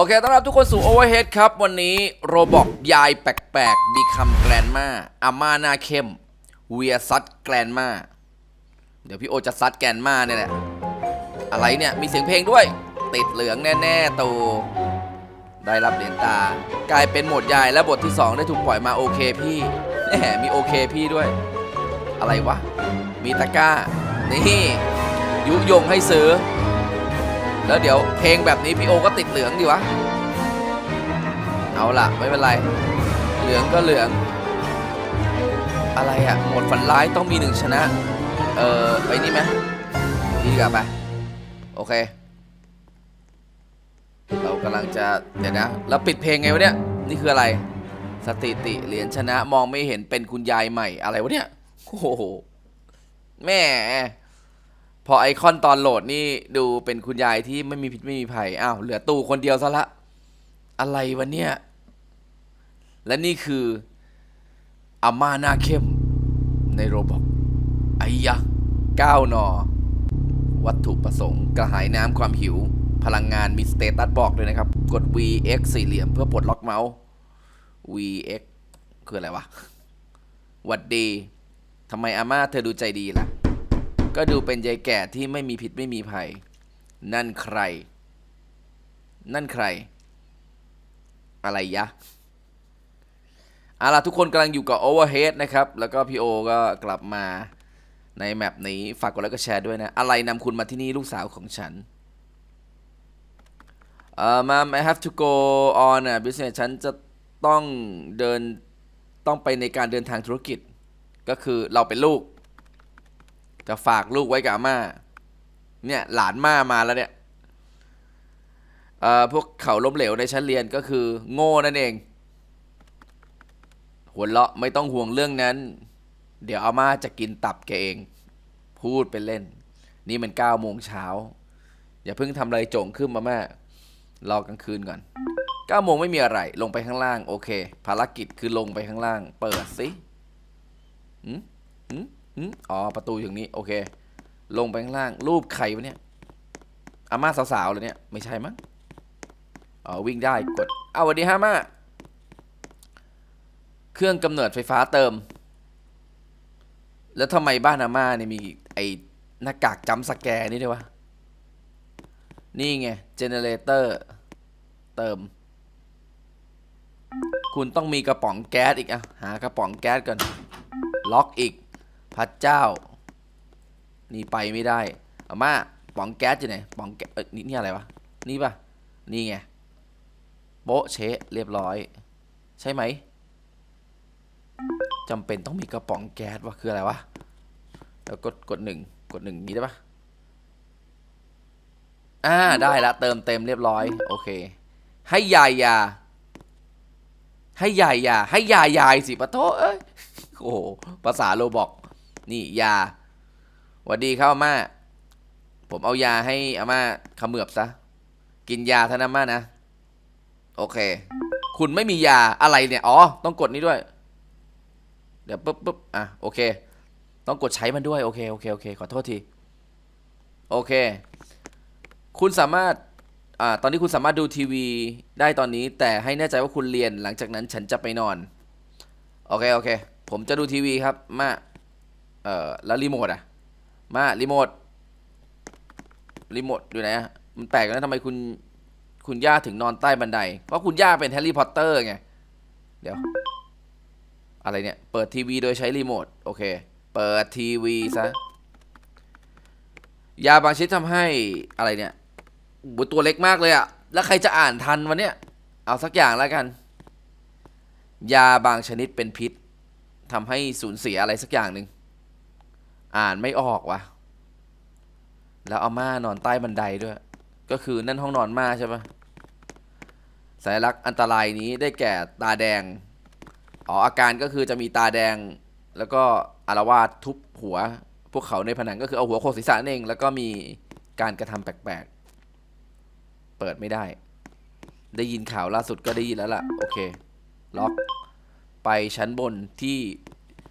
โอเคต้อนรับทุกคนสู่ Overhead ครับ วันนี้โรบอกยายแปลกๆบีคัมแกรนมาอาม่าหน้าเข้ม เวียซัดแกรนมา เดี๋ยวพี่โอจะซัดแกรนมาเนี่ยแหละ อะไรเนี่ย มีเสียงเพลงด้วย ติดเหลืองแน่ๆตูได้รับเหรียญตา กลายเป็นหมดยายและบทที่ 2 ได้ถูกปล่อยมาโอเคพี่แหมมีโอเคพี่ด้วย อะไรวะ มีตะก้า นี่ ยุยงให้ซื้อ แล้วเดี๋ยวเพลงแบบนี้พี่โอก็ติดเหลืองดีวะ เอาล่ะไม่เป็นไร เหลืองก็เหลือง อะไรอะหมดฝันร้ายต้องมีหนึ่งชนะ เออไปนี่ไหมนี่ดีกว่าไปโอเค เรากำลังจะเดี๋ยวนะแล้วปิดเพลงไงวะเนี่ย นี่คืออะไรสถิติเหรียญชนะมองไม่เห็นเป็นคุณยายใหม่อะไรวะเนี่ย โอ้โหแม่ พอไอคอนตอนโหลดนี่ดูเป็นคุณยายที่ไม่มีพิษไม่มีภัยอ้าวเหลือตู้คนเดียวซะละ อะไรวะเนี่ย และนี่คืออาม่าหน้าเข้มในโรบอกไอ้ยะก้าวนอ วัตถุประสงค์ กระหายน้ำความหิว พลังงานมีสเตตัสบอกเลยนะครับ กด VX สี่เหลี่ยมเพื่อปลดล็อกเมาส์ VX คืออะไรวะ วัดดีทำไมอาม่าเธอดูใจดีล่ะ ก็ดูเป็นยายแก่ที่ไม่มีพิษไม่มีภัย นั่นใคร นั่นใคร อะไรยะเอาล่ะทุกคนกำลังอยู่กับ Overhead นะครับ แล้วก็พี่โอก็กลับมาในแมปนี้ ฝากกดไลค์ก็แชร์ด้วยนะ อะไรนำคุณมาที่นี่ลูกสาวของฉันเอ่อ mom I have to go on a business ฉันจะต้องเดินต้องไปในการเดินทางธุรกิจ ก็คือเราเป็นลูก จะฝากลูกไว้กับอาม่า เนี่ยหลานม่ามาแล้วเนี่ยพวกเขาล้มเหลวในชั้นเรียนก็คือ โง่นั่นเอง หัวเราะไม่ต้องห่วงเรื่องนั้น เดี๋ยวอาม่าจะกินตับแกเอง พูดไปเล่น นี่มันเก้าโมงเช้า อย่าเพิ่งทำอะไรจงขึ้นมาแม่ รอกลางคืนก่อนเก้าโมงไม่มีอะไร ลงไปข้างล่าง โอเค ภารกิจคือลงไปข้างล่าง เปิดสิหืมหืมหืม อ๋อ ประตูอย่างนี้ โอเค ลงไปข้างล่าง รูปใครวะเนี่ย อาม่าสาวๆเลยเนี่ย ไม่ใช่มั้งอ๋อ วิ่งได้ กด เอาสวัสดีฮะม่าเครื่องกำเนิดไฟฟ้าเติม แล้วทำไมบ้านอาม่าเนี่ยมีไอ้หน้ากากจำสแกนี่ด้วยวะ นี่ไง เจเนเรเตอร์ เติม คุณต้องมีกระป๋องแก๊สอีกอะหากระป๋องแก๊สก่อน ล็อกอีก พระเจ้า นี่ไปไม่ได้อาม่าป๋องแก๊สอยู่ไหนป๋องแก๊สเอ้ยนี่นี่อะไรวะนี่ปะนี่ไงโป๊ะเชะเรียบร้อย ใช่ไหมจำเป็นต้องมีกระป๋องแก๊สวะคืออะไรวะแล้วกดกดหนึ่งกดหนึ่งนี้ได้ปะอ่าได้ละเติมเต็มเรียบร้อย โอเค ให้ยายยา ให้ยายยาให้ยายยายสิปะโทเอ้ยโอ้ภาษาโลบอก นี่ยาหวัสดีครับอาม่า ผมเอายาให้อาม่าเขมือบซะ กินยาท่านั้นอาม่านะ โอเค คุณไม่มียาอะไรเนี่ย อ๋อ ต้องกดนี้ด้วย เดี๋ยวปุ๊บปุ๊บอะ โอเค ต้องกดใช้มันด้วย โอเค โอเค โอเค ขอโทษที โอเค คุณสามารถ อ่า ตอนนี้คุณสามารถดูทีวีได้ตอนนี้ แต่ให้แน่ใจว่าคุณเรียน หลังจากนั้นฉันจะไปนอน โอเค โอเค ผมจะดูทีวีครับ มา เอ่อแล้วรีโมทอะ มารีโมทรีโมทอยู่ไหนอะมันแปลกนะทำไมคุณคุณย่าถึงนอนใต้บันได เพราะคุณย่าเป็นแฮร์รี่พอตเตอร์ไง เดี๋ยว อะไรเนี่ย เปิดทีวีโดยใช้รีโมท โอเค เปิดทีวีซะ ยาบางชนิดทำให้อะไรเนี่ยบุตัวเล็กมากเลยอะแล้วใครจะอ่านทันวันเนี้ย เอาสักอย่างแล้วกัน ยาบางชนิดเป็นพิษทำให้สูญเสียอะไรสักอย่างหนึ่ง อ่านไม่ออกวะแล้วเอาม่านอนใต้บันไดด้วย ก็คือนั่นห้องนอนม่าใช่ปะสัญลักษณ์อันตรายนี้ได้แก่ตาแดง อ๋ออาการก็คือจะมีตาแดง แล้วก็อารวาสทุบหัว พวกเขาในผนังก็คือเอาหัวโขกศีรษะนั่นเองแล้วก็มีการกระทำแปลกๆ เปิดไม่ได้ ได้ยินข่าวล่าสุดก็ได้ยินแล้วล่ะ โอเค ล็อก ไปชั้นบนที่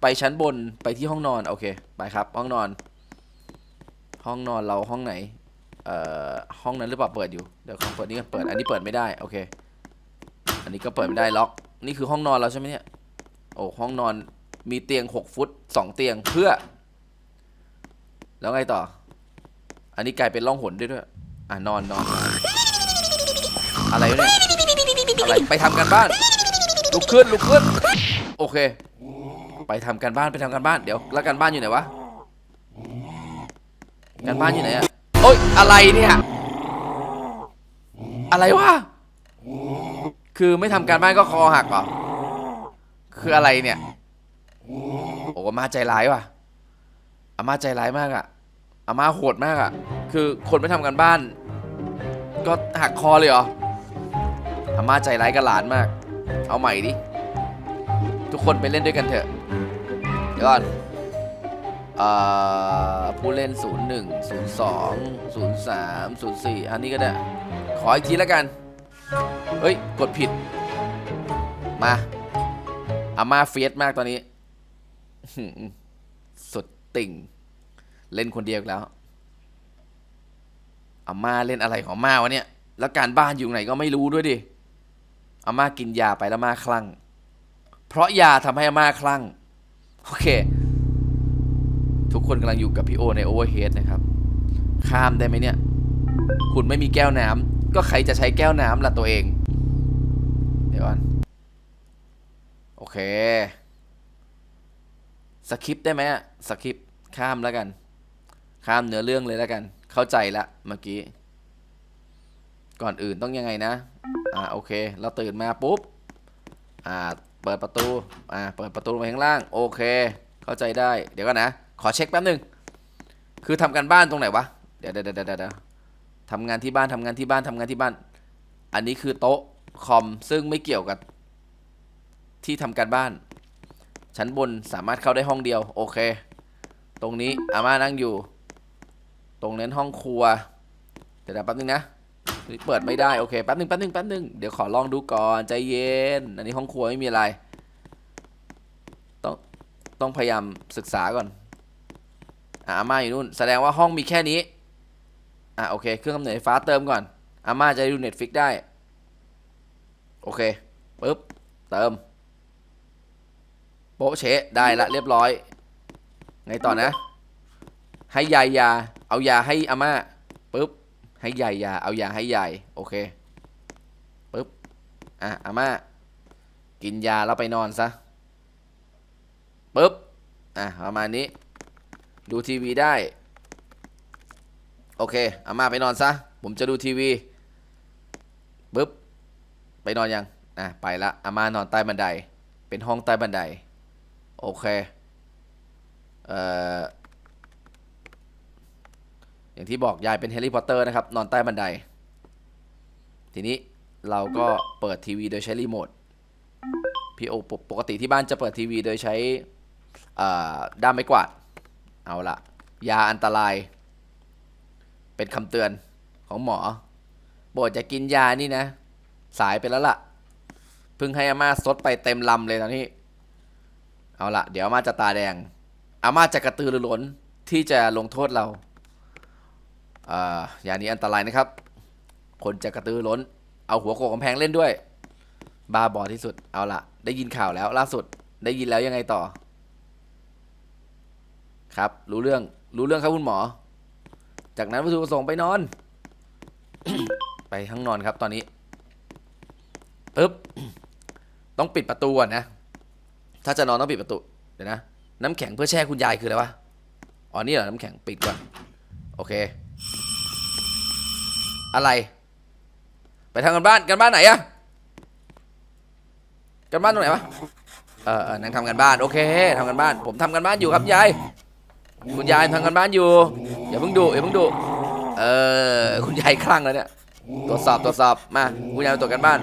ไปชั้นบนไปที่ห้องนอนโอเคไปครับ ห้องนอน ห้องนอนเราห้องไหน เอ่อห้องนั้นหรือเปล่าเปิดอยู่เดี๋ยวขอเปิดนี่กันเปิดอันนี้เปิดไม่ได้โอเค อันนี้ก็เปิดไม่ได้ล็อกนี่คือห้องนอนเราใช่ไหมเนี่ยโอ้ห้องนอนมีเตียงหกฟุตสองเตียงเพื่อ แล้วไงต่อ อันนี้กลายเป็นร่องหนด้วยด้วยอะนอนนอนอะไรเนี่ยอะไรไปทำกันบ้านลุกขึ้นลุกขึ้น โอเค ไปทำกันบ้านไปทำกันบ้านเดี๋ยวแล้วกันบ้านอยู่ไหนวะกันบ้านอยู่ไหนอะโอ๊ยอะไรเนี่ยอะไรวะคือไม่ทำการบ้านก็คอหักเหรอคืออะไรเนี่ยโอ้อามาใจร้ายว่ะอามาใจร้ายมากอะอามาโหดมากอะคือคนไม่ทำการบ้าน ก็หักคอเลยเหรออามาใจร้ายกับหลานมาก เอาใหม่ดิทุกคนไปเล่นด้วยกันเถอะเดี๋ยวก่อนเอ่อผู้เล่น 01 02 03 04 อันนี้ก็ได้ ขออีกทีแล้วกัน เฮ้ย กดผิด มาอาม่าเฟียสมากตอนนี้ สุดติ่ง เล่นคนเดียวแล้วอาม่าเล่นอะไรของม่าวะเนี่ย แล้วการบ้านอยู่ไหนก็ไม่รู้ด้วยดิอาม่ากินยาไปแล้วม่าคลั่ง เพราะยาทำให้อาม่าคลั่ง โอเค ทุกคนกำลังอยู่กับพี่โอในโอเวอร์เฮดนะครับ ข้ามได้ไหมเนี่ย คุณไม่มีแก้วน้ำก็ใครจะใช้แก้วน้ำล่ะตัวเอง เดี๋ยวก่อนโอเคสคริปต์ได้ไหมอะสคริปต์ข้ามแล้วกัน ข้ามเนื้อเรื่องเลยแล้วกัน เข้าใจละเมื่อกี้ ก่อนอื่นต้องยังไงนะ อ่าโอเค เราตื่นมาปุ๊บ อ่า ปิดประตู อ่า เปิดประตูลงไปข้างล่าง โอเค เข้าใจได้ เดี๋ยวก่อนนะ ขอเช็คแป๊บหนึ่งคือทำการบ้านตรงไหนวะ เดี๋ยวเดี๋ยวเดี๋ยวเดี๋ยวทำงานที่บ้านทำงานที่บ้านทำงานที่บ้าน อันนี้คือโต๊ะคอมซึ่งไม่เกี่ยวกับ ที่ทำการบ้าน ชั้นบนสามารถเข้าได้ห้องเดียว โอเค ตรงนี้อาม่านั่งอยู่ ตรงนั้นห้องครัว เดี๋ยวแป๊บนึงนะ เปิดไม่ได้โอเคแป๊บนึงแป๊บนึงแป๊บนึงเดี๋ยวขอลองดูก่อนใจเย็น อันนี้ห้องครัวไม่มีอะไร ต้องต้องพยายามศึกษาก่อนอะอาม่าอยู่นู่น แสดงว่าห้องมีแค่นี้อะโอเคเครื่องกำเนิดไฟฟ้าเติมก่อนอาม่าจะดูเน็ตฟิกได้ โอเคปึ๊บเติมโป๊ะเชะได้ละเรียบร้อย ไงต่อนะ ให้ยายยา เอายาให้อาม่าปึ๊บ ให้ยายยาเอายาให้ยายโอเคปึ๊บอะอาม่ากินยาแล้วไปนอนซะปึ๊บอะประมาณนี้ ดูทีวีได้ โอเคอาม่าไปนอนซะ ผมจะดูทีวีปึ๊บไปนอนยังอะไปละอาม่านอนใต้บันได เป็นห้องใต้บันได โอเค เอ่อ อย่างที่บอกยายเป็นแฮร์รี่พอตเตอร์นะครับ นอนใต้บันได ทีนี้เราก็เปิดทีวีโดยใช้รีโมทพี่โอปกปกติที่บ้านจะเปิดทีวีโดยใช้ด้ามไม้กวาด เอาละยาอันตราย เป็นคำเตือนของหมอโปรดจะกินยานี่นะ สายไปแล้วล่ะเพิ่งให้อาม่าซดไปเต็มลำเลยตอนนี้ เอาละเดี๋ยวอาม่าจะตาแดงอาม่าจะกระตือรือร้นที่จะลงโทษเรา ย่างนี้อันตรายนะครับ คนจะกระตือรือร้น เอาหัวโขกกำแพงเล่นด้วย บาบอที่สุด เอาละได้ยินข่าวแล้วล่าสุด ได้ยินแล้วยังไงต่อ ครับ รู้เรื่อง รู้เรื่องครับคุณหมอ จากนั้นวัตถุประสงค์ไปนอน ไปทั้งนอนครับตอนนี้ปึ๊บ ต้องปิดประตูก่อนนะ ถ้าจะนอนต้องปิดประตู เดี๋ยวนะ น้ำแข็งเพื่อแช่คุณยายคืออะไรวะ อ๋อ นี่เหรอ น้ำแข็งปิดก่อน โอเค อะไร ไปทำกันบ้านกันบ้านไหนอะกันบ้านตรงไหนวะเออเออนั่งทำกันบ้านโอเคทำกันบ้าน ผมทำกันบ้านอยู่ครับยายคุณยายทำกันบ้านอยู่อย่าเพิ่งดูอย่าเพิ่งดูเออคุณยายคลั่งแล้วเนี่ยตรวจสอบตรวจสอบมาคุณยายตรวจกันบ้าน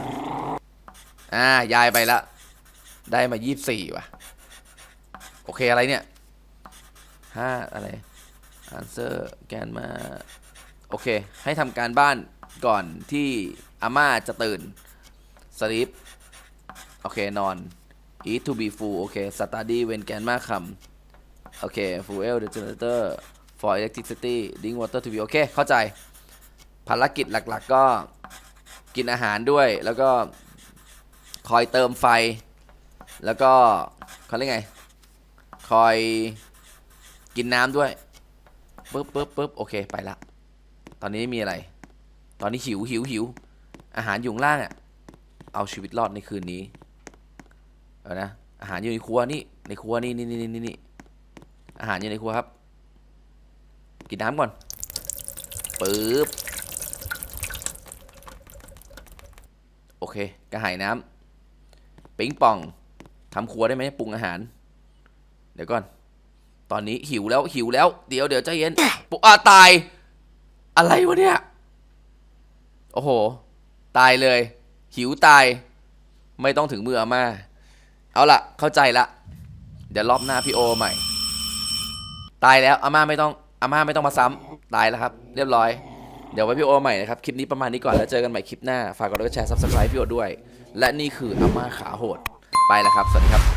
อ่ายายไปละได้มายี่สิบสี่ว่ะโอเคอะไรเนี่ยห้าอะไร answer แกนมา โอเค ให้ทำการบ้านก่อนที่อาม่าจะตื่น sleep โอเคนอน eat to be full โอเค study when แกนมาคำโอเค fuel the generator for electricity drink water to be โอเค เข้าใจ ภารกิจหลักๆก็กินอาหารด้วย แล้วก็คอยเติมไฟ แล้วก็เขาเรียกไง คอยกินน้ำด้วยปึ๊บปึ๊บปึ๊บโอเค ไปละ อนนี้มีอะไร ตอนนี้หิวหิวหิว อาหารอยู่ล่างอะเอาชีวิตรอดในคืนนี้ เอานะ อาหารอยู่ในครัวนี่ ในครัวนี่นี่นี่นี่นี่อาหารอยู่ในครัวครับ กินน้ำก่อนปึ๊บ โอเค กระหายน้ำปิงปองทำครัวได้ไหมปรุงอาหาร เดี๋ยวก่อน ตอนนี้หิวแล้วหิวแล้ว เดี๋ยวเดี๋ยวใจเย็นปุ๊อ่าตาย อะไรวะเนี่ย โอ้โห ตายเลย หิวตาย ไม่ต้องถึงมืออาม่า เอาละเข้าใจละ เดี๋ยวรอบหน้าพี่โอใหม่ ตายแล้วอาม่าไม่ต้องอาม่าไม่ต้องมาซ้ำตายแล้วครับ เรียบร้อย เดี๋ยวไว้พี่โอใหม่นะครับ คลิปนี้ประมาณนี้ก่อนแล้วเจอกันใหม่คลิปหน้า ฝากกดไลค์กดแชร์ซับสไครป์พี่โอด้วย และนี่คืออาม่าขาโหด ไปแล้วครับ สวัสดีครับ